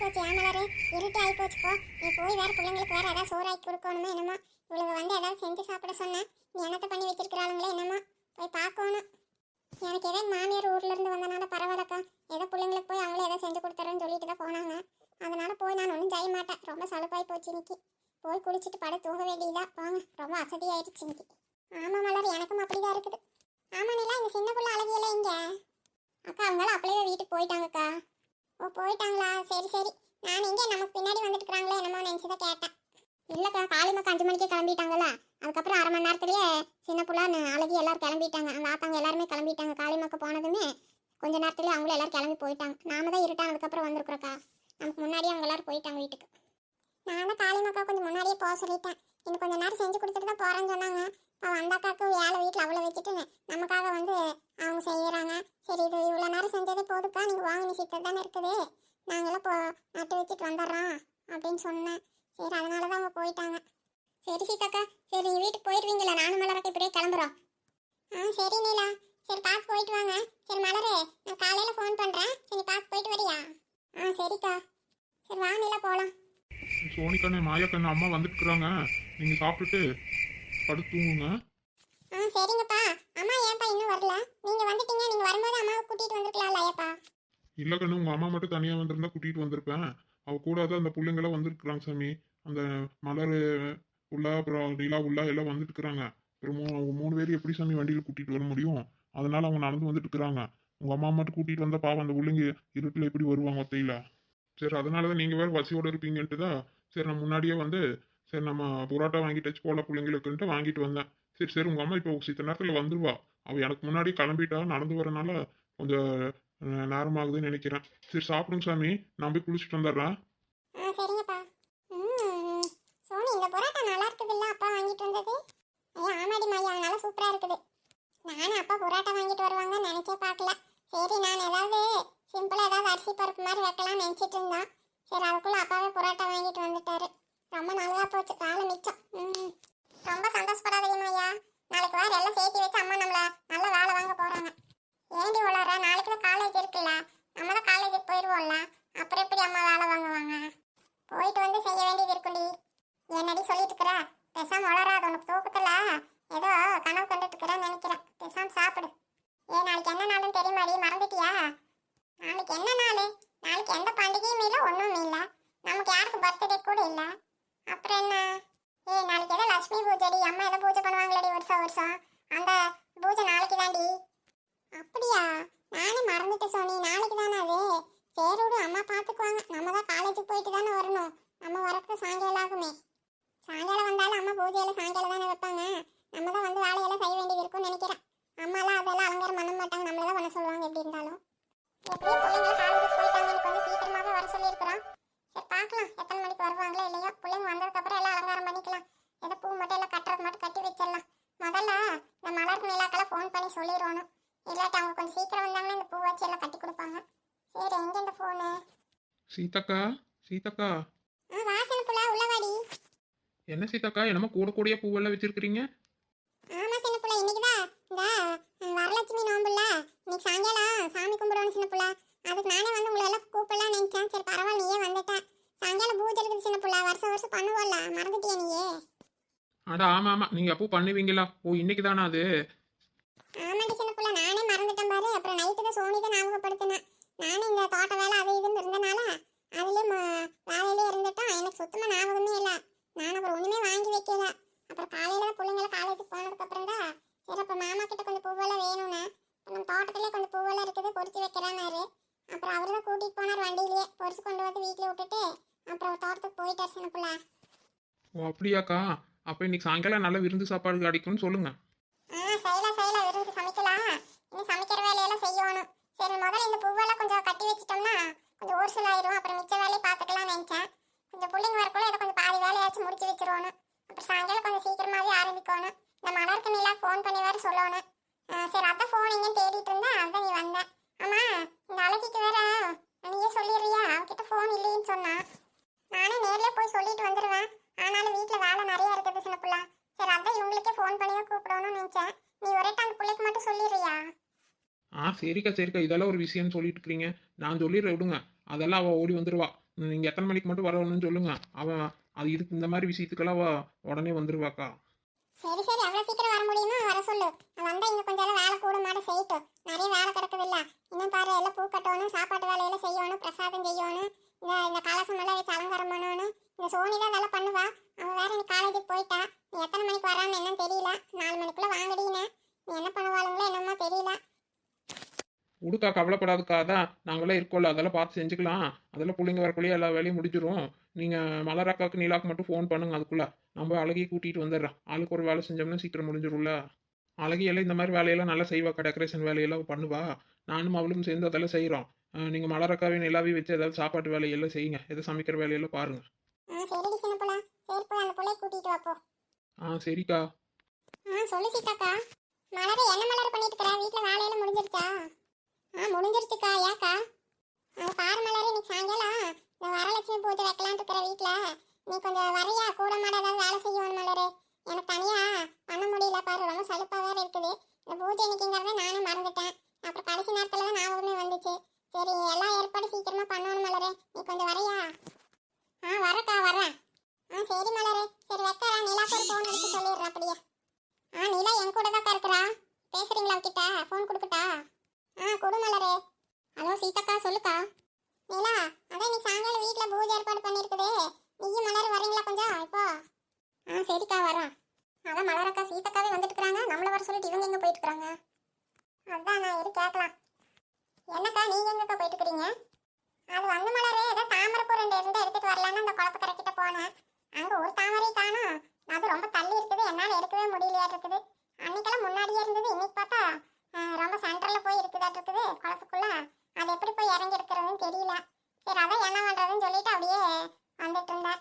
போச்சு ஏமலரு இருட்டு ஆகி போச்சு போ. நீ போய் வேற பிள்ளைங்களுக்கு வேற ஏதாவது சோறாக்கி கொடுக்கணுமோ என்னமோ? இவளுக்கு வந்து ஏதாவது செஞ்சு சாப்பிட சொன்னேன் நீ என்னத்தை பண்ணி வச்சிருக்கிறாளுங்களே என்னமோ? போய் பார்க்கணும். எனக்கு ஏதோ மாமியார் ஊர்ல இருந்து வந்தனால பரவாயில்லக்கா. ஏதோ பிள்ளைங்களுக்கு போய் அவங்களே ஏதோ செஞ்சு கொடுத்துறேன்னு சொல்லிட்டு தான் போனாங்க. அதனால போய் நான் ஒன்றும் செய்ய மாட்டேன். ரொம்ப சலுப்பாய் போச்சு இன்னைக்கு. போய் குளிச்சுட்டு பட தூங்க வேண்டியதா? போங்க. ரொம்ப அசதியாயிடுச்சு இன்னைக்கு. ஆமாம் மலர் எனக்கும் அப்படிதான் இருக்குது. ஆமா நிலா இந்த சின்ன பிள்ளை அழகியெல்லாம் இங்கே அக்கா அவங்களாம் அப்படியே வீட்டுக்கு போயிட்டாங்கக்கா. ஓ போயிட்டாங்களா? சரி சரி. நான் எங்கே நமக்கு பின்னாடி வந்துட்டுருக்காங்களே என்னமோ நினச்சதை கேட்டேன். இல்லைக்கா காளிமக்கா அஞ்சு மணிக்கே கிளம்பிட்டாங்களா அதுக்கப்புறம் அரை மணி நேரத்துலேயே சின்ன புள்ள அழகி எல்லாரும் கிளம்பிட்டாங்க. அந்த ஆத்தாங்க எல்லாருமே கிளம்பிட்டாங்க. காளிமக்கா போனதுமே கொஞ்ச நேரத்துலேயே அவங்களும் எல்லாரும் கிளம்பி போயிட்டாங்க. நாம தான் இருட்டானதுக்கப்புறம் வந்திருக்கிறோக்கா. நமக்கு முன்னாடியே அவங்க எல்லாரும் போயிட்டாங்க வீட்டுக்கு. நான் தான் காளிமக்கா கொஞ்சம் முன்னாடியே போக சொல்லிட்டேன். இன்னும் கொஞ்சம் நேரம் செஞ்சு கொடுத்துட்டு தான் போகிறேன்னு சொன்னாங்க. அவன் அந்த அக்காவுக்கு வேலை வீட்டில் அவ்வளோ வச்சுட்டு நமக்காக வந்து அவங்க செய்கிறாங்க சரி இது இவ்வளோ நேரம் செஞ்சதே போதுக்கா நீங்கள் வாங்கின சீக்கிரம் தானே இருக்குது. நாங்களாம் போ நட்டு வச்சுட்டு வந்துடுறோம் அப்படின்னு சொன்னேன். சரி அதனால தான் அவங்க போயிட்டாங்க. சரி சீதாக்கா. சரி நீங்கள் வீட்டுக்கு போயிடுவீங்களா. நானும் மலரக்கா இப்படியே கிளம்புறோம். ஆ சரி நீலா சரி பார்த்து போயிட்டு வாங்க. சரி மலரு நான் காலையில் ஃபோன் பண்ணுறேன் சரி பார்த்து போயிட்டு வரியா? ஆ சரிக்கா. சரி வா நீலா போகலாம் சோனிக்கண்ணு மாயாக்கண்ணு அம்மா வந்துட்டுருக்குறாங்க நீங்கள் சாப்பிட்டுட்டு படுத்து தூங்குங்க ஆ சரிங்கப்பா. அம்மா ஏன்ப்பா இன்னும் வரல? நீங்கள் வந்துட்டீங்க நீங்கள் வரும்போது அம்மாவை கூட்டிகிட்டு வந்திருக்கலாம்ல ஐயப்பா. இல்ல கண்ணு உங்க அம்மா மட்டும் தனியா வந்திருந்தா கூட்டிட்டு வந்திருப்பேன். அவ கூட தான் அந்த பிள்ளைங்களாம் வந்துருக்குறாங்க சாமி. அந்த மலர் உள்ள அப்புறம் நிலா உள்ள எல்லாம் வந்துட்டு இருக்கிறாங்க. அப்புறம் அவங்க மூணு பேரும் எப்படி சாமி வண்டியில கூட்டிட்டு வர முடியும்? அதனால அவங்க நடந்து வந்துட்டு இருக்கிறாங்க. உங்க அம்மா மட்டும் கூட்டிட்டு வந்தா பாவம் அந்த பிள்ளைங்க இருட்டுல எப்படி வருவாங்க ஒத்தையில? சரி அதனாலதான் நீங்க வேற வசியோட இருப்பீங்கன்ட்டு தான் சரி நான் முன்னாடியே வந்து சரி நம்ம புரோட்டா வாங்கிட்டு வச்சு போல பிள்ளைங்களுக்குன்ட்டு வாங்கிட்டு வந்தேன். சரி சரி உங்க அம்மா இப்போ சித்த நேரத்தில் வந்துருவா. அவள் எனக்கு முன்னாடி கிளம்பிட்டா நடந்து வரனால கொஞ்சம் நேரமாகுதுன்னு நினைக்கிறேன். சரி சாப்பிடுங்க சாமி. நான் போய் குளிச்சுட்டு வந்துடுறேன். ஆ சரிங்கப்பா. ம் சோனி இந்த பரோட்டா நல்லா இருக்குதுல்ல அப்பா வாங்கிட்டு வந்தது? ஐயா ஆமாடி மையா நல்லா சூப்பராக இருக்குது. நானும் அப்பா பரோட்டா வாங்கிட்டு வருவாங்கன்னு நினச்சே பார்க்கல. சரி நான் ஏதாவது சிம்பிளாக ஏதாவது அரிசி பருப்பு மாதிரி வைக்கலாம்னு நினச்சிட்டு இருந்தோம் சரி அதுக்குள்ளே அப்பாவே பரோட்டா வாங்கிட்டு வந்துட்டாரு. ரொம்ப நல்லா போச்சு. வேலை மிச்சம். ம் ரொம்ப சந்தோஷப்படாதீங்க ஐயா. நாளைக்கு வேறு எல்லாம் சேர்த்து வச்சு அம்மா நம்மள நல்ல வேலை வாங்க போகிறாங்க ஏண்டி உள்ளார? நாளைக்கு தான் காலேஜ் இருக்குல்ல. நம்ம தான் காலேஜுக்கு போயிடுவோம்ல அப்புறம் எப்படி அம்மா வேலை வாங்குவாங்க? போயிட்டு வந்து செய்ய வேண்டியது இருக்குடி என்னடி சொல்லிட்டு இருக்கிற? பேசாம வளராது உனக்கு தூக்கத்தில். ஏதோ கனவு கண்டுட்டு இருக்கிறேன்னு நினைக்கிறேன். பேசாம சாப்பிடு. ஏ நாளைக்கு என்ன நாளுன்னு தெரியுமாடி? மறந்துட்டியா? நாளைக்கு என்ன நாள்? நாளைக்கு எந்த பண்டிகையும் இல்லை ஒன்றும் இல்லை. நமக்கு யாருக்கு பர்த்டே கூட இல்லை. அப்புறம் என்ன? ஏய் நாளைக்கு ஏதோ லட்சுமி பூஜைடி அம்மா ஏதோ பூஜை பண்ணுவாங்களடி வருஷம் வருஷம். அந்த பூஜை நாளைக்கு தாண்டி அப்படியா? நானே மறந்துட்டேன் சோனி. நாளைக்கு தானே அது? சேரோடு அம்மா பார்த்துக்குவாங்க. நம்ம தான் காலேஜுக்கு போயிட்டு தானே வரணும். நம்ம வரக்கு சாயங்காலம் ஆகுமே. சாயங்காலம் வந்தாலும் அம்மா பூஜையில சாயங்காலம் தானே வைப்பாங்க. நம்ம தான் வந்து வேலையெல்லாம் செய்ய வேண்டியது இருக்கும்னு நினைக்கிறேன். அம்மாலாம் அதெல்லாம் அலங்காரம் பண்ண மாட்டாங்க. நம்மள தான் பண்ண சொல்லுவாங்க எப்படி இருந்தாலும். எப்படியும் பிள்ளைங்க காலேஜுக்கு போயிட்டாங்க எனக்கு கொஞ்சம் சீக்கிரமாகவே வர பார்க்கலாம். எத்தனை மணிக்கு வருவாங்களோ இல்லையோ. பிள்ளைங்க வந்ததுக்கப்புறம் எல்லாம் அலங்காரம் பண்ணிக்கலாம். ஏதோ பூ மட்டும் எல்லாம் கட்டுறது மட்டும் கட்டி வச்சிடலாம். முதல்ல இந்த மலர் நிலாக்கெல்லாம் ஃபோன் பண்ணி சொல்லிடுவானு இல்லாட்டி அவங்க கொஞ்சம் சீக்கிரம் வந்தாங்கன்னா இந்த பூ வச்சு எல்லாம் கட்டி கொடுப்பாங்க. சரி எங்க இந்த ஃபோனு சீதாக்கா சீதாக்கா. ஆ வாசன உள்ளவாடி என்ன சீதாக்கா என்னமோ கூட கூடயே பூவெல்லாம் வச்சிருக்கிறீங்க ஆமா சின்ன புள்ள இன்னைக்குதான் இந்த ம், வரலட்சுமி நோம்புல இன்னைக்கு சாயங்காலம் சாமி கும்பிடணும் சின்ன புள்ள அதுக்கு நானே வந்து உங்களை எல்லாம் கூப்பிடலாம் நினைச்சேன் சரி பரவாயில்ல நீயே வந்துட்ட சாயங்காலம் பூஜை இருக்குது சின்ன புள்ள வருஷம் வருஷம் பண்ணுவோம்ல மறந்துட்டியா நீயே. அட ஆமா ஆமா. நீங்க அப்போ பண்ணுவீங்களா? ஓ இன்னைக்கு தானா அது? ஆமாடி சின்ன புள்ள நானே மறந்துட்டேன் பாரு. அப்புறம் நைட்டு தான் சோனி தான் ஞாபகப்படுத்தினேன் நானும் இந்த தோட்ட வேலை அது இதுன்னு இருந்தனால அதுலயே வேலையிலே இருந்துட்டோம் எனக்கு சுத்தமா ஞாபகமே இல்லை. நான் அப்புறம் ஒண்ணுமே வாங்கி வைக்கல. அப்புறம் காலையில தான் பிள்ளைங்கள காலேஜுக்கு போனதுக்கு அப்புறம் தான் சரி அப்ப மாமா கிட்ட கொஞ்சம் பூவெல்லாம் வேணும்னு. நம்ம தோட்டத்திலே கொஞ்சம் பூவெல்லாம் இருக்குது பொறிச்சு வைக்கிறானாரு அப்புறம் அவரு தான் கூட்டிட்டு போனார் வண்டியிலேயே. பொறிச்சு கொண்டு வந்து வீட்டுல விட்டுட்டு அப்புறம் தோட்டத்துக்கு போயிட்டார் சின்ன புள்ள ஓ அப்படியாக்கா? அப்போ இன்னைக்கு சாயங்காலம் நல்ல விருந்து சாப்பாடு கிடைக்கும்னு சொல்லுங்க. ஆ செய்யலாம் செய்யலாம். விருந்து சமைக்கலாம். இன்னும் சமைக்கிற வேலையெல்லாம் செய்யணும். சரி முதல்ல இந்த பூவெல்லாம் கொஞ்சம் கட்டி வச்சிட்டோம்னா கொஞ்சம் ஒரு சில ஆயிரும். அப்புறம் மிச்ச வேலையை பார்த்துக்கலாம்னு நினைச்சேன். கொஞ்சம் பிள்ளைங்க வரக்குள்ள இதை கொஞ்சம் பாதி வேலையாச்சும் முடிச்சு வச்சிருவோணும். அப்புறம் சாயங்காலம் கொஞ்சம் சீக்கிரமாவே ஆரம்பிக்கணும். இந்த மலருக்கு நீலா ஃபோன் பண்ணி வேற சொல்லணும். சரி அதான் ஃபோன் எங்கேயும் தேடிட்டு இருந்தேன். அதான் நீ வந்த. ஆமா இந்த அழகிக்கு வேற நீயே சொல்லிடுறியா? அவகிட்ட ஃபோன் இல்லைன்னு சொன்னா நானே நேர்லயே போய் சொல்லிட்டு வந்துடுவேன் ஆனாலும் வீட்டில் வேலை நிறைய இருக்குது சின்ன பிள்ளை. சரி அதான் இவங்களுக்கே ஃபோன் பண்ணி தான் கூப்பிடணும்னு நினைச்சேன். நீ ஒரே அந்த பிள்ளைக்கு மட்டும் சொல்லிடுறியா? ஆ சரிக்கா சரிக்கா. இதெல்லாம் ஒரு விஷயம்னு சொல்லிட்டு இருக்கிறீங்க நான் சொல்லிடுறேன் விடுங்க. அதெல்லாம் அவள் ஓடி வந்துடுவா நீங்கள் எத்தனை மணிக்கு மட்டும் வரணும்னு சொல்லுங்க. அவன் அது இதுக்கு இந்த மாதிரி விஷயத்துக்கெல்லாம் உடனே வந்துருவாக்கா. சரி சரி. அவ்வளவு சீக்கிரம் வர முடியுமா? வர சொல்லு. வந்தா இங்க கொஞ்சம் எல்லாம் வேலை கூட மாட செய்யட்டும். நிறைய வேலை கிடக்குது இல்ல இன்னும் பாரு எல்லாம் பூ கட்டணும் சாப்பாட்டு வேலையெல்லாம் செய்யணும் பிரசாதம் செய்யணும். இந்த இந்த நல்லா எல்லாம் வச்சு அலங்காரம் பண்ணணும்னு இந்த சோனி தான் அதெல்லாம் பண்ணுவா. அவன் வேற நீ காலேஜுக்கு போயிட்டா. நீ எத்தனை மணிக்கு வரான்னு என்னன்னு தெரியல. நாலு மணிக்குள்ள வாங்கடினே நீ என்ன பண்ணுவாளுங்களோ என்னமோ தெரியல. உடுக்கா கவலைப்படாதுக்கா. தான் நாங்களாம் இருக்கோம்ல. அதெல்லாம் பார்த்து செஞ்சுக்கலாம். அதெல்லாம் பிள்ளைங்க வரக்குள்ளேயே எல்லா வேலையும் முடிஞ்சிடும் நீங்கள் மலராக்காவுக்கு நீலாக்கு மட்டும் ஃபோன் பண்ணுங்க அதுக்குள்ளே. நம்ம அழகியை கூட்டிகிட்டு வந்துடுறோம் ஆளுக்கு ஒரு வேலை செஞ்சோம்னா சீக்கிரம் முடிஞ்சிடும்ல அழகியெல்லாம் இந்த மாதிரி வேலையெல்லாம் நல்லா செய்வாக்கா டெக்கரேஷன் வேலையெல்லாம் பண்ணுவா. நானும் அவளும் சேர்ந்து அதெல்லாம் செய்கிறோம் நீங்கள் மலரக்காவையும் நிலாவையும் வச்சு ஏதாவது சாப்பாட்டு வேலையெல்லாம் செய்யுங்க. எதாவது சமைக்கிற வேலையெல்லாம் பாருங்க. ஆ சரிக்கா. ஆ சொல்லு சீதாக்கா. மலர் என்ன மலர் பண்ணிட்டு இருக்கற? வீட்ல வேலையெல்லாம் முடிஞ்சிருச்சா? ஆ முடிஞ்சிருச்சுக்கா. ஏக்கா? அது பாரு மலர் இன்னைக்கு சாயங்காலம் இந்த வரலட்சுமி பூஜை வைக்கலாம்னு இருக்கிற வீட்ல நீ கொஞ்சம் வரையா கூட மாட ஏதாவது வேலை செய்யணும் மலர். எனக்கு தனியா பண்ண முடியல பாரு ரொம்ப சலுப்பா வேற இருக்குது. இந்த பூஜை இன்னைக்குங்கிறத நானும் மறந்துட்டேன். அப்புறம் கடைசி நேரத்துல தான் ஞாபகமே வந்துச்சு. சரி எல்லா ஏற்பாடு சீக்கிரமா பண்ணணும் மலரே. நீ கொஞ்சம் வரையா? ஆ வரக்கா வரேன். ஆ சரி மலரே. சரி வைக்கறா நிலாக்கு ஒரு ஃபோன் அடிச்சு சொல்லிடுறேன் அப்படியே. ஆ நிலா என் கூட தான் இருக்கிறா. பேசுறீங்களா அவகிட்ட? ஃபோன் கொடுக்கட்டா? ஆ கொடு மலரே. ஹலோ சீதாக்கா சொல்லுக்கா. நீலா அதான் நீ சாயங்காலம் வீட்டில் பூஜை ஏற்பாடு பண்ணியிருக்குதே நீயும் மலர் வரீங்களா கொஞ்சம்? இப்போ. ஆ சரிக்கா வரேன் அதான் மலரக்கா சீதாக்காவே வந்து இருக்காங்க நம்மள வர சொல்லிட்டு இவங்க எங்கே போயிட்டு இருக்காங்க அதான் நான் இரு கேட்கலாம் என்னக்கா நீங்க போறீங்க? அது வந்து மலரே ஏதோ பூ ரெண்டு இருந்தா எடுத்துட்டு வரலான்னு அந்த குளத்துக்கரை கிட்ட போனேன். அங்க ஒரு தாமரை காணும் அது ரொம்ப தள்ளி இருக்குது என்னால எடுக்கவே முடியலையா இருக்குது அன்னைக்கெல்லாம் முன்னாடியே இருந்தது இன்னைக்கு பார்த்தா ரொம்ப சென்டர்ல போய் இருக்குதாட்டு இருக்குது குளத்துக்குள்ள. அது எப்படி போய் இறங்கி இருக்கிறதுன்னு தெரியல. சரி அதான் என்ன பண்றதுன்னு சொல்லிட்டு அப்படியே வந்துட்டு இருந்தேன்.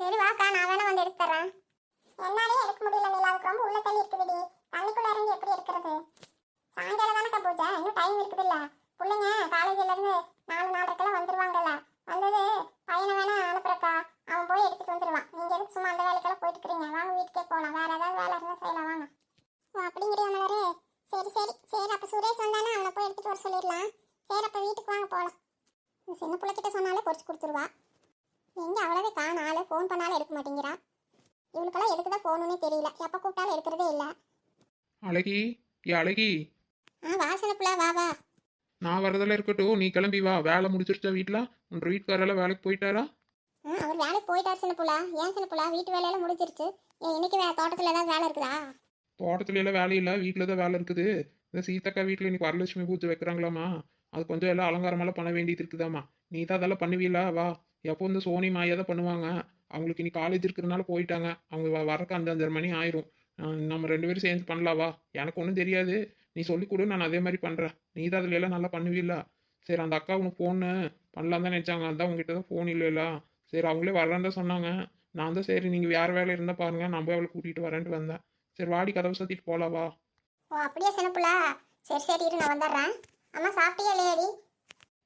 சரி வாக்கா நான் வேணா வந்து எடுத்து தரேன் என்னாலே எடுக்க முடியல நீல. அதுக்கு ரொம்ப உள்ள தள்ளி இருக்குதுடி. தண்ணிக்குள்ள இறங்கி எப்படி இருக்கிறது சாயங்காலம் தானக்கா பூஜை? இன்னும் டைம் இருக்குதுல்ல. பிள்ளைங்க காலேஜ்ல இருந்து நாலு நாலரைக்கெல்லாம் வந்துருவாங்கல்ல. வந்தது பையனை வேணா அனுப்புறக்கா. அவன் போய் எடுத்துட்டு வந்துருவான். நீங்க எதுக்கு சும்மா அந்த வேலைக்கெல்லாம் போயிட்டு இருக்கிறீங்க வாங்க வீட்டுக்கே போகலாம் வேற ஏதாவது வேலை இருந்தா செய்யலாம் வாங்க. ஓ அப்படிங்கிறியா மலரே? சரி சரி. சரி அப்ப சுரேஷ் வந்தானே? அவனை போய் எடுத்துட்டு வர சொல்லிடலாம். சரி அப்ப வீட்டுக்கு வாங்க போகலாம் சின்ன பிள்ளைகிட்ட சொன்னாலே பொறிச்சு கொடுத்துருவா. எங்க அவ்வளவே காண ஆளு? ஃபோன் பண்ணாலும் எடுக்க மாட்டேங்கிறா. இவளுக்கெல்லாம் எதுக்கு தான் ஃபோனுன்னே தெரியல. எப்போ கூப்பிட்டாலும் எடுக்கிறதே இல்லை. அழகி ஏ அழகி. ஆ வாசனை பிள்ளை வா வா. நான் வரதெல்லாம் இருக்கட்டும் நீ கிளம்பி வா. வேலை முடிச்சிருச்சா வீட்டில் உன் வீட்டுக்காரெல்லாம் வேலைக்கு போயிட்டாரா? அவர் வேலைக்கு போயிட்டார் சின்ன புள்ளா. ஏன் சின்ன புள்ளா? வீட்டு வேலையெல்லாம் முடிஞ்சிருச்சு. ஏன் இன்னைக்கு தோட்டத்தில் ஏதாவது வேலை இருக்குதா? தோட்டத்துல எல்லாம் வேலை இல்லை. வீட்டில் தான் வேலை இருக்குது. இந்த சீத்தக்கா வீட்டில் இன்னைக்கு வரலட்சுமி பூஜை வைக்கிறாங்களாமா அது கொஞ்சம் எல்லாம் அலங்காரமெல்லாம் பண்ண வேண்டியது இருக்குதாம்மா. நீ தான் அதெல்லாம் பண்ணுவீல வா. எப்போ இந்த சோனி மாயா தான் பண்ணுவாங்க. அவங்களுக்கு இன்னைக்கு காலேஜ் இருக்கிறனால போயிட்டாங்க. அவங்க வரக்கு அஞ்சு அஞ்சரை மணி ஆயிரும். நம்ம ரெண்டு பேரும் சேர்ந்து பண்ணலாம். வா. எனக்கு ஒன்றும் தெரியாது. நீ சொல்லிக் கொடு நான் அதே மாதிரி பண்ணுறேன் நீ தான் அதுல எல்லாம் நல்லா பண்ணுவீல்ல. சரி அந்த அக்கா உனக்கு ஃபோனு பண்ணலாம் தான் நினச்சாங்க. அதான் உங்ககிட்ட தான் ஃபோன் இல்லைல்ல. சரி அவங்களே வரலான்னு தான் சொன்னாங்க. நான் தான் சரி நீங்கள் வேறு வேலை இருந்தால் பாருங்க. நான் போய் அவளை கூட்டிகிட்டு வரேன்ட்டு வந்தேன். சரி வாடி கதவை சாத்திட்டு போலாம் வா. ஓ அப்படியே சின்ன புள்ளா சரி சரி இரு நான் வந்துடுறேன். அம்மா சாப்பிட்டியா இல்லையாடி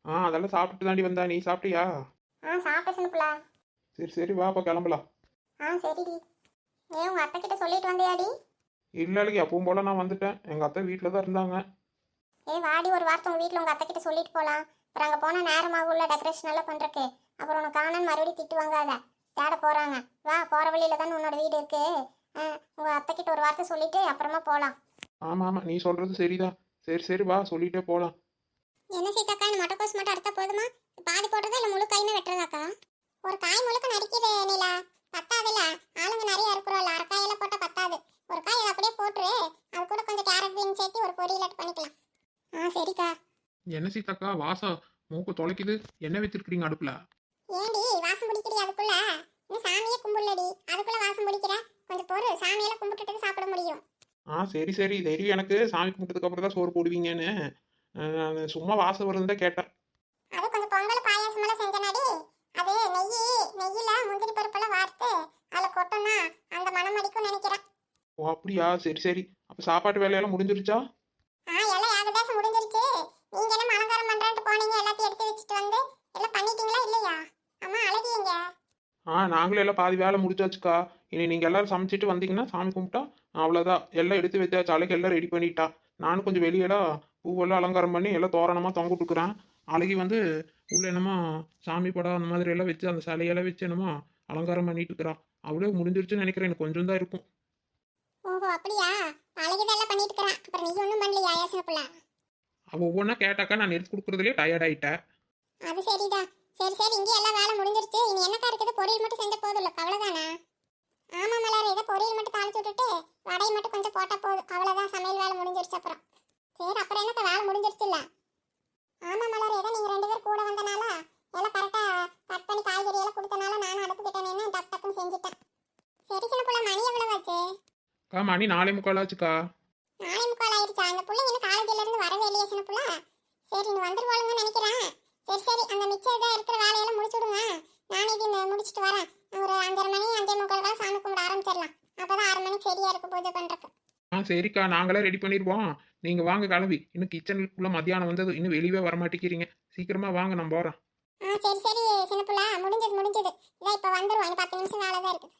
ஆ அதெல்லாம் சாப்பிட்டு தாண்டி வந்தா. நீ சாப்பிட்டியா? ஆ சாப்பிட்டேன் சின்ன புள்ளா சரி சரி வா அப்போ கிளம்பலாம். ஆ சரிடி. ஏ உங்கள் அத்தை கிட்ட சொல்லிட்டு வந்தியாடி? இல்லைக்கு எப்பவும் போல நான் வந்துட்டேன். எங்கள் அத்தை வீட்டில் தான் இருந்தாங்க. ஏ வாடி ஒரு வார்த்தை உங்கள் வீட்டில் உங்கள் அத்தை கிட்ட சொல்லிட்டு போகலாம் அப்புறம் அங்கே போனால் நேரமாகும்ல டெக்கரேஷன் எல்லாம் பண்ணுறக்கு அப்புறம் உனக்கு காணன்னு மறுபடியும் திட்டு வாங்காத. தேட போகிறாங்க வா போகிற வழியில தானே உன்னோட வீடு இருக்கு. உங்கள் அத்தை கிட்ட ஒரு வார்த்தை சொல்லிட்டு அப்புறமா போகலாம் ஆமாம் ஆமாம் நீ சொல்கிறது சரிதான். சரி சரி வா சொல்லிட்டே போகலாம் என்ன சீதாக்கா இந்த முட்டைக்கோஸ் மட்டும் அறுத்தா போதுமா? பாதி போடுறதா இல்லை முழு கையுமே வெட்டுறதாக்கா? ஒரு காய் முழுக்க நறுக்கிது நீலா. பத்தாதுல்ல? ஆளுங்க நிறைய இருக்கிறோம்ல அரை காயெல்லாம் போட்டால் பத்தாது. ஒரு காய் அதை அப்படியே போட்டுரு. அது கூட கொஞ்சம் கேரட் பீன் சேர்த்து ஒரு பொரியலாட்டு பண்ணிக்கலாம். ஆ சரிக்கா. என்ன சீதாக்கா? வாசா மூக்கு தொலைக்குது. என்ன வச்சிருக்கிறீங்க அடுப்பில். ஏண்டி வாசம் பிடிக்கிறீ அதுக்குள்ள? இன்னும் சாமியே கும்பிடலடி. அதுக்குள்ள வாசம் பிடிக்கிற? கொஞ்சம் பொறு. சாமியெல்லாம் கும்பிட்டுட்டு சாப்பிட முடியும். ஆ சரி சரி. தெரியும் எனக்கு. சாமி கும்பிட்டதுக்கு அப்புறம் தான் சோறு போடுவீங்கன்னு. நான் சும்மா வாசம் வருதுன்னு தான் கேட்டேன். அது கொஞ்சம் பொங்கல் பாயாசம் எல்லாம் செஞ்சனாடி. அது நெய் நெய்யில முந்திரி பருப்பெல்லாம் வார்த்து அதுல கொட்டோம்னா அந்த மனம் அடிக்கும் நினைக்கிறேன். ஓ அப்படியா? சரி சரி. அப்போ சாப்பாட்டு வேலையெல்லாம் முடிஞ்சிருச்சா? ஆ நாங்களும் எல்லாம் பாதி வேலை முடிச்சாச்சுக்கா. இனி நீங்கள் எல்லாரும் சமைச்சிட்டு வந்தீங்கன்னா சாமி கும்பிட்டா அவ்வளோதான் எல்லாம் எடுத்து வச்சாச்சு. அழகு எல்லாம் ரெடி பண்ணிட்டா. நானும் கொஞ்சம் வெளியெல்லாம் பூவெல்லாம் அலங்காரம் பண்ணி எல்லாம் தோரணமாக தொங்க விட்டுக்கிறேன் அழகி வந்து உள்ள என்னமோ சாமி படம் அந்த மாதிரி எல்லாம் வச்சு அந்த சிலையெல்லாம் வச்சு என்னமோ அலங்காரம் பண்ணிட்டு இருக்கிறா. அவளே முடிஞ்சிருச்சுன்னு நினைக்கிறேன். எனக்கு கொஞ்சம் தான் இருக்கும். ஓஹோ அப்படியா? அழகுதெல்லாம் பண்ணிட்டு இருக்கிறான் அப்புறம் நீ ஒன்றும் பண்ணலையா யோசனை புள்ள? அவள் ஒவ்வொன்றா கேட்டாக்கா நான் எடுத்து கொடுக்குறதுலேயே டயர்ட் ஆயிட்டேன் அது சரிடா சரி சரி இங்கே எல்லாம் வேலை முடிஞ்சிருச்சு. இனி என்னக்கா இருக்குது? பொரியல் மட்டும் செஞ்ச போதும் இல்லை அவ்வளோதானே ஆமா மலர் ஏதோ பொரியல் மட்டும் தாளிச்சு விட்டுட்டு வடை மட்டும் கொஞ்சம் போட்டா போதும். அவ்வளோதான் சமையல் வேலை முடிஞ்சிருச்சு அப்புறம். சரி அப்புறம் என்னக்கா வேலை முடிஞ்சிருச்சு இல்ல? ஆமா மலர் ஏதோ நீங்க ரெண்டு பேர் கூட வந்தனால எல்லாம் கரெக்டா கட் பண்ணி காய்கறி எல்லாம் கொடுத்தனால நானும் அடுப்பு கிட்டேன்னு டக் டக்குன்னு செஞ்சுட்டேன். சரி சின்ன புள்ள மணி எவ்வளவு ஆச்சு அக்கா மணி நாலே முக்காலாச்சுக்கா நாளை முக்கால் ஆயிடுச்சா? அந்த புள்ள இன்னும் காலேஜ்ல இருந்து வரவே இல்லையே சின்ன புள்ள? சரி நீ வந்துருவாளுங்கன்னு நினைக்கிறேன். சரி சரி அந்த மிச்சம் இதாக இருக்கிற வேலையெல்லாம் முடிச்சு விடுங்க. நானும் இது முடிச்சிட்டு வரேன். ஒரு அஞ்சரை மணி அஞ்சே முக்கால் சாமி கும்பிட ஆரம்பிச்சிடலாம். அப்பதான் ஆறு மணிக்கு சரியா இருக்கு பூஜை பண்றதுக்கு. ஆ சரிக்கா நாங்களே ரெடி பண்ணிடுவோம். நீங்கள் வாங்க கிளம்பி. இன்னும் கிச்சனுக்குள்ளே மத்தியானம் வந்தது. இன்னும் வெளியவே வர மாட்டேங்கிறீங்க. சீக்கிரமா வாங்க நான் போகிறேன் ஆ சரி சரி சின்ன புள்ள. முடிஞ்சது முடிஞ்சது. இதான் இப்போ வந்துருவோம். இன்னும் பத்து நிமிஷம் வேலை தான் இருக்குது.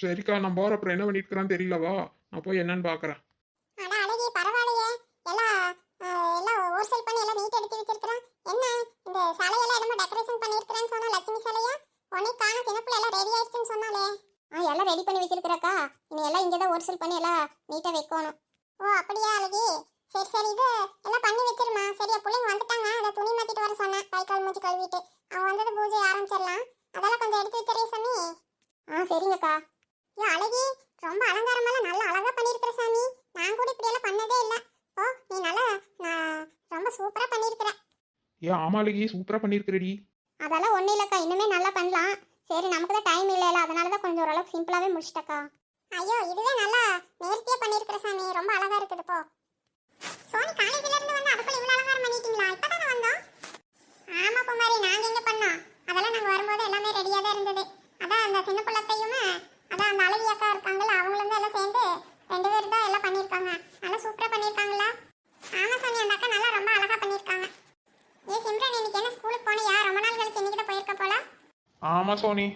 சரிக்கா நான் போகிற அப்புறம் என்ன பண்ணிட்டு இருக்கிறான்னு தெரியலவா நான் போய் என்னன்னு பார்க்குறேன் அட அழகி பரவாயில்லையே. எல்லாம் ஆ, எல்லாம் ஹோல்சேல் பண்ணி எல்லாம் நீட் எடுத்து வச்சிருக்கிறேன் என்ன இந்த சிலையெல்லாம் என்னமோ டெக்கரேஷன் பண்ணியிருக்கிறேன்னு சொன்னா லட்சுமி சிலையா? உனக்கு காண சின்னப்புல எல்லாம் ரெடி ஆயிடுச்சுன்னு சொன்னாலே. ஆ எல்லாம் ரெடி பண்ணி வச்சிருக்கிறக்கா. இனி எல்லாம் இங்கே தான் ஹோல்சேல் பண்ணி எல்லாம் நீட்டாக வைக்கணும். ஓ அப்படியா அழகி? சரி சரி இது எல்லாம் பண்ணி வச்சிருமா. சரியா பிள்ளைங்க வந்துட்டாங்க. அதை துணி மாத்திட்டு வர சொன்னேன் கை கால் மூஞ்சி கழுவிட்டு. அவன் வந்தது பூஜை ஆரம்பிச்சிடலாம். அதெல்லாம் கொஞ்சம் எடுத்து வச்சிடறேன் சாமி. ஆ சரிங்கக்கா. ஐயோ அழகி ரொம்ப அலங்காரமெல்லாம் நல்லா அழகா பண்ணியிருக்கிற சாமி. நான் கூட இப்படி எல்லாம் பண்ணதே இல்ல. ஓ நீ நல்லா நான் ரொம்ப சூப்பரா பண்ணியிருக்கிற. ஏன் ஆமாளுகி சூப்பராக பண்ணியிருக்கிறடி. அதெல்லாம் ஒன்றும் இல்லைக்கா இன்னுமே நல்லா பண்ணலாம். சரி நமக்கு தான் டைம் இல்லைல்ல அதனால தான் கொஞ்சம் ஓரளவுக்கு சிம்பிளாகவே முடிச்சிட்டக்கா. ஐயோ இதுவே நல்லா நேர்த்தியாக பண்ணியிருக்கிற சாமி ரொம்ப அழகா இருக்குது போ. சோனி காலேஜ்ல இருந்து வந்து அதுக்குள்ள இவ்வளோ அலங்காரம் பண்ணிட்டீங்களா? இப்போ தானே வந்தோம் ஆமா குமாரி நாங்கள் எங்கே பண்ணோம் அதெல்லாம் நாங்கள் வரும்போது எல்லாமே ரெடியாக தான் இருந்தது அதான் அந்த சின்ன பிள்ளத்தையுமே அதான் அந்த அழகி அக்கா இருக்காங்கல்ல அவங்களும் தான் எல்லாம் சேர்ந்து ரெண்டு பேர் தான் எல்லாம் பண்ணியிருக்காங்க நல்லா சூப்பராக பண்ணியிருக்காங்களா ஆமா சாமி அந்த அக்கா நல்லா ரொம்ப அழகா பண்ணியிருக்காங்க ஏ சிம்ரன் இன்னைக்கு என்ன ஸ்கூலுக்கு போனியா ரொம்ப நாள் கழிச்சு இன்னைக்கு தான் போயிருக்க போல ஆமாம் சோனி?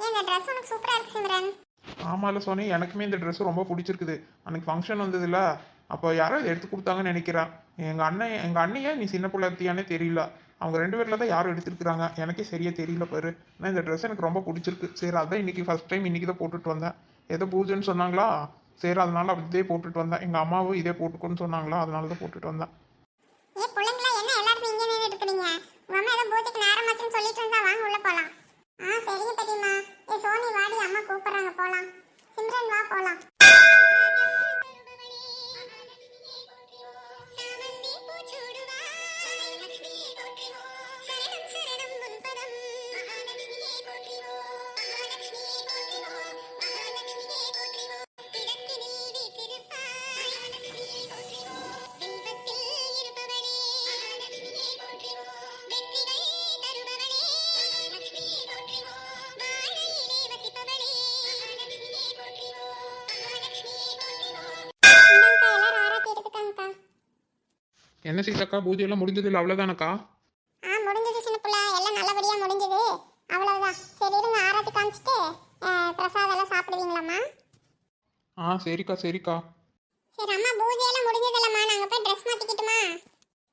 இந்த ட்ரெஸ் உனக்கு சூப்பரா இருக்கு சிம்ரன். ஆமாம்ல சோனி எனக்குமே இந்த Dress ரொம்ப பிடிச்சிருக்குது. அன்னைக்கு ஃபங்க்ஷன் வந்ததுல அப்போ யாரோ இதை எடுத்து கொடுத்தாங்கன்னு நினைக்கிறேன் எங்கள் அண்ணன் எங்கள் அண்ணியே நீ சின்ன பிள்ளைத்தியானே தெரியல. அவங்க ரெண்டு பேரில் தான் யாரும் எடுத்திருக்கிறாங்க. எனக்கே சரியா தெரியல பாரு. ஆனால் இந்த Dress எனக்கு ரொம்ப பிடிச்சிருக்கு. சரி அதான் இன்னைக்கு ஃபர்ஸ்ட் டைம் இன்னைக்கு தான் போட்டுட்டு வந்தேன். ஏதோ பூஜைன்னு சொன்னாங்களா? சரி அதனால அப்படியே போட்டுட்டு வந்தேன். எங்கள் அம்மாவும் இதே போட்டுக்கோன்னு சொன்னாங்களா? அதனால தான் போட்டுட்டு வந்தேன். ஏ என்ன எல்லாரும் இங்கே நின்று இருக்கிறீங்க உங்க அம்மா ஏதோ பூஜைக்கு நேரம் ஆச்சுன்னு சொல்லிட்டு இருந்தா வாங்க உள்ள போலாம் ஆ சரிங்க ஏ சோனி வாடி அம்மா கூப்பிடுறாங்க போலாம். சிம்ரன் வா போலாம். என்ன சீதாக்கா பூஜையெல்லாம் முடிஞ்சது இல்லை அவ்வளோதானக்கா ஆ முடிஞ்சது சின்ன பிள்ளை. எல்லாம் நல்லபடியா முடிஞ்சது. அவ்வளவுதான். சரி இருங்க ஆராத்தி காமிச்சிட்டு பிரசாதம் எல்லாம் சாப்பிடுவீங்களாம்மா? ஆ சரிக்கா சரிக்கா. சரி அம்மா பூஜை எல்லாம் முடிஞ்சதில்லம்மா. நாங்க போய் ட்ரெஸ் மாத்திக்கிட்டுமா?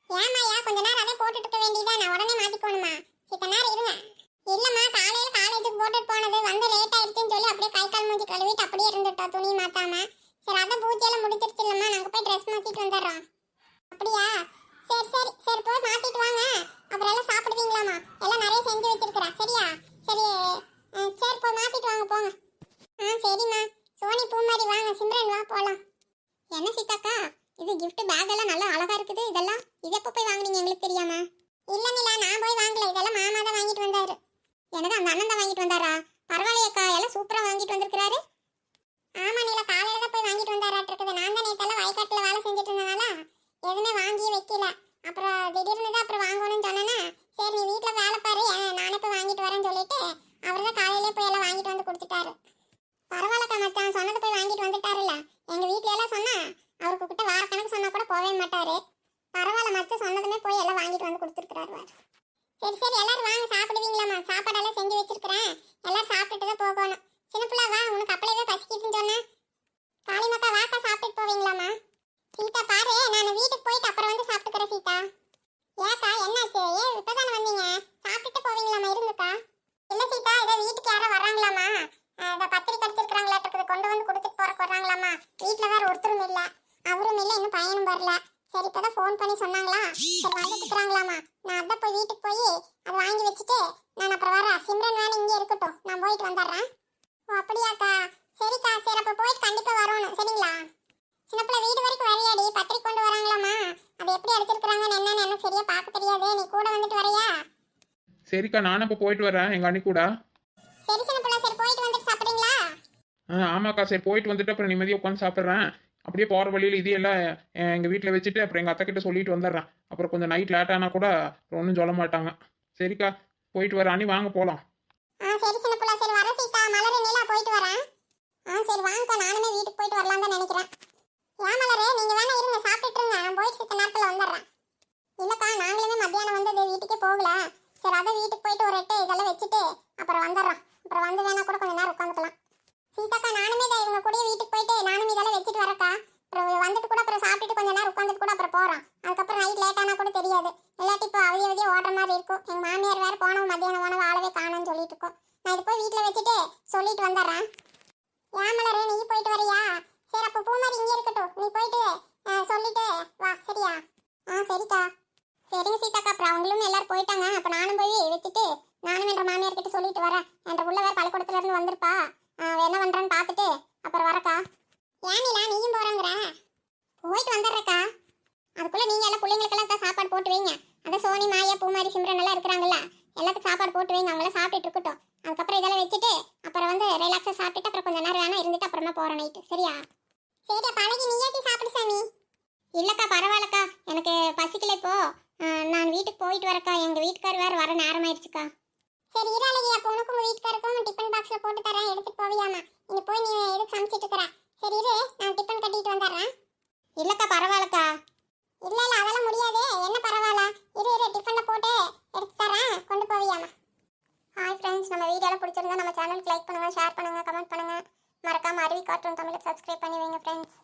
ஏமாயா கொஞ்ச நேரம் அதே போட்டுட்டு இருக்க வேண்டியதா? நான் உடனே மாத்திக்கணுமா சித்த நேரம் இருங்க. இல்லம்மா காலையில காலேஜுக்கு போட்டுட்டு போனது. வந்து லேட் ஆயிடுச்சுன்னு சொல்லி அப்படியே கை கால் மூஞ்சி கழுவிட்டு அப்படியே இருந்துட்டோம் துணி மாத்தாம. சரி அதான் பூஜை எல்லாம் முடிஞ்சிருச்சு இல்லம்மா. நாங்க போய் ட்ரெஸ் மாத்திட்டு வந்துடுறோம் அப்படியா? சரி சரி சரி போய் மாத்திட்டு வாங்க. அப்புறம் எல்லாம் சாப்பிடுவீங்களாமா? எல்லாம் நிறைய செஞ்சு வச்சிருக்கிறேன் சரியா? சரி சரி போய் மாத்திட்டு வாங்க போங்க. ஆ சரிம்மா. சோனி பூமாரி வாங்க. சிம்ரன் வா போகலாம் என்ன சீதாக்கா? இது கிஃப்ட் பேக் எல்லாம் நல்லா அழகா இருக்குது. இதெல்லாம் இது எப்போ போய் வாங்குனீங்க? எங்களுக்கு தெரியாமா? இல்ல நிலா நான் போய் வாங்கல. இதெல்லாம் மாமா தான் வாங்கிட்டு வந்தாரு. எனக்கு அந்த அண்ணன் தான் வாங்கிட்டு வந்தாரா? பரவாயில்லையக்கா எல்லாம் சூப்பரா வாங்கிட்டு வந்திருக்கிறாரு. ஆமா நிலா காலையில தான் போய் வாங்கிட்டு வந்தாராட்டு இருக்குது நான் தான் நேத்தெல்லாம் வயக்காட்டுல வேலை செஞ்சுட்டு இருந்தனால எதுவுமே வாங்கி வைக்கல. அப்புறம் திடீர்னு தான் அப்புறம் வாங்கணும்னு சொன்னேன்னா சரி நீ வீட்டில் வேலை பாரு நானே போய் வாங்கிட்டு வரேன்னு சொல்லிட்டு அவர் தான் காலையிலே போய் எல்லாம் வாங்கிட்டு வந்து கொடுத்துட்டாரு. பரவாயில்லக்கா மச்சான் சொன்னது போய் வாங்கிட்டு வந்துட்டாருல்ல. எங்கள் வீட்டில் எல்லாம் சொன்னால் அவருக்கு கிட்ட வாரக்கணக்கு சொன்னால் கூட போகவே மாட்டார். பரவாயில்ல மச்சான் சொன்னதுமே போய் எல்லாம் வாங்கிட்டு வந்து கொடுத்துருக்குறாரு சரி சரி எல்லாரும் வாங்க சாப்பிடுவீங்களாம்மா சாப்பாடெல்லாம் செஞ்சு வச்சிருக்கிறேன். எல்லாரும் சாப்பிட்டுட்டு தான் போகணும். சின்ன பிள்ளை வா உனக்கு அப்படியே பசிக்கிட்டுன்னு சொன்னேன். காளிமக்கா வாக்கா சாப்பிட்டுட்டு போவீங்களாம்மா? சீதா பாரு நான் வீட்டுக்கு போயிட்டு அப்புறம் வந்து சாப்பிட்டுக்கிறேன் சீதா. ஏக்கா என்னாச்சு? ஏன் இப்பதானே வந்தீங்க? சாப்பிட்டுட்டு போவீங்களாமா இருந்துக்கா. இல்லை சீதா இதை வீட்டுக்கு யாரோ வர்றாங்களாமா இதை பத்திரிக்கை அடிச்சிருக்கிறாங்களா இருக்குது. கொண்டு வந்து கொடுத்துட்டு போறக்கு வர்றாங்களாமா வீட்டுல வேற ஒருத்தரும் இல்ல. அவரும் இல்லை இன்னும் பையனும் வரல. சரி இப்பதான் ஃபோன் பண்ணி சொன்னாங்களா? சரி வந்துட்டு இருக்கிறாங்களாமா நான் அதான் போய் வீட்டுக்கு போய் அதை வாங்கி வச்சுட்டு சரிக்கா நானும் இப்போ போயிட்டு வரேன் எங்கள் அண்ணி கூட. ஆ ஆமாக்கா சரி போயிட்டு வந்துட்டு அப்புறம் நிம்மதியாக உட்காந்து சாப்பிட்றேன். அப்படியே போகிற வழியில் இது எல்லாம் எங்கள் வீட்டில் வச்சுட்டு அப்புறம் எங்கள் அத்தை கிட்ட சொல்லிட்டு வந்துடுறேன். அப்புறம் கொஞ்சம் நைட் லேட் ஆனால் கூட ஒன்றும் சொல்ல மாட்டாங்க. சரிக்கா போயிட்டு வரேன் அண்ணி வாங்க போகலாம் ஆ சரி சின்னப்பிள்ள சரி வர சீதா மலர் நீலா போயிட்டு வரேன். ஆ சரி வாங்கக்கா நானுமே வீட்டுக்கு போயிட்டு வரலாம் தான் நினைக்கிறேன். ஏன் மலரே நீங்க வேணா இருங்க சாப்பிட்டுட்டு இருங்க. நான் போயிட்டு சித்த நேரத்தில் வந்துடுறேன். இல்லக்கா நாங்களுமே மத்தியானம் வந்து அது வீட்டுக்கே போகல. சரி அதான் வீட்டுக்கு போயிட்டு ஒரு எட்டு இதெல்லாம் வச்சுட்டு அப்புறம் வந்துடுறோம். அப்புறம் வந்து வேணா கூட கொஞ்ச நேரம் உட்காந்துக்கலாம். சீதாக்கா நானுமே தான் இவங்க கூட வீட்டுக்கு போயிட்டு நானும் இதெல்லாம் வச்சுட்டு வரக்கா அப்புறம் வந்துட்டு கூட அப்புறம் சாப்பிட்டுட்டு கொஞ்ச நேரம் உட்காந்துட்டு கூட அப்புறம் போகிறோம் அதுக்கப்புறம் நைட் லேட் ஆனா கூட தெரியாது. இல்லாட்டி இப்போ அவதி அவதிய ஓடுற மாதிரி இருக்கும். எங்கள் மாமியார் வேறு போனவங்க மத்தியானம் உணவு ஆளவே காணும்னு சொல்லிட்டு இருக்கோம். நான் இது போய் வீட்டில் வச்சுட்டு சொல்லிட்டு வந்துடுறேன். ஏன் மலரு நீ போயிட்டு வரியா? சரி அப்போ பூமாரி இங்கே இருக்கட்டும். நீ போயிட்டு சொல்லிட்டு வா. சரியா? ஆ சரிக்கா. சரிங்க சீதாக்கா அப்புறம் அவங்களும் எல்லாரும் போயிட்டாங்க. அப்போ நானும் போய் வச்சுட்டு நானும் என்ற மாமியார்கிட்ட சொல்லிட்டு வரேன். என்ற உள்ள வேறு பள்ளிக்கூடத்துல இருந்து வந்திருப்பா. என்ன பண்ணுறேன்னு பார்த்துட்டு அப்புறம் வரக்கா. ஏன் நீயும் போறேங்கிற? போயிட்டு வந்துடுறக்கா. அதுக்குள்ள நீங்க எல்லாம் பிள்ளைங்களுக்கெல்லாம் தான் சாப்பாடு போட்டு வைங்க. அந்த சோனி மாயா பூமாரி சிம்ரன் எல்லாம் இருக்கிறாங்கல்ல. எல்லாத்துக்கும் சாப்பாடு போட்டு வைங்க அவங்களாம் சாப்பிட்டுட்டு இருக்கட்டும். அதுக்கப்புறம் இதெல்லாம் வச்சுட்டு அப்புறம் வந்து ரிலாக்ஸாக சாப்பிட்டுட்டு அப்புறம் கொஞ்ச நேரம் வேணா இருந்துட்டு அப்புறமா போகிறேன் நைட்டு சரியா? சரி பழகி நீயாட்டி சாப்பிடு சாமி. இல்லைக்கா பரவாயில்லக்கா. எனக்கு பசிக்கல இப்போ. நான் வீட்டுக்கு போயிட்டு வரக்கா எங்கள் வீட்டுக்கார் வேறு வர நேரம் ஆயிடுச்சுக்கா சரி இரு அழகி அப்போ உனக்கும் உங்கள் வீட்டுக்காருக்கும் டிஃபன் பாக்ஸில் போட்டு தரேன். எடுத்துட்டு போவியாமா. இங்கே போய் நீ எதுக்கு சமைச்சிட்டு இருக்கிற? சரி இரு. நான் டிஃபன் கட்டிட்டு வந்துடுறேன். இல்லைக்கா பரவாயில்லக்கா. இல்லை இல்லை அதெல்லாம் முடியாது. என்ன பரவாயில்ல? இரு இரு டிஃபனில் போட்டு எடுத்து தரேன். கொண்டு போவியாமா. ஹாய் ஃப்ரெண்ட்ஸ் நம்ம வீடியோலாம் பிடிச்சிருந்தா நம்ம சேனலுக்கு லைக் பண்ணுங்க ஷேர் பண்ணுங்க கமெண்ட் பண்ணுங்க. மறக்காம அருவி கார்ட்டூன் தமிழுக்கு சப்ஸ்கிரைப் பண்ணி வைங்க ஃப்ரெண்ட்ஸ்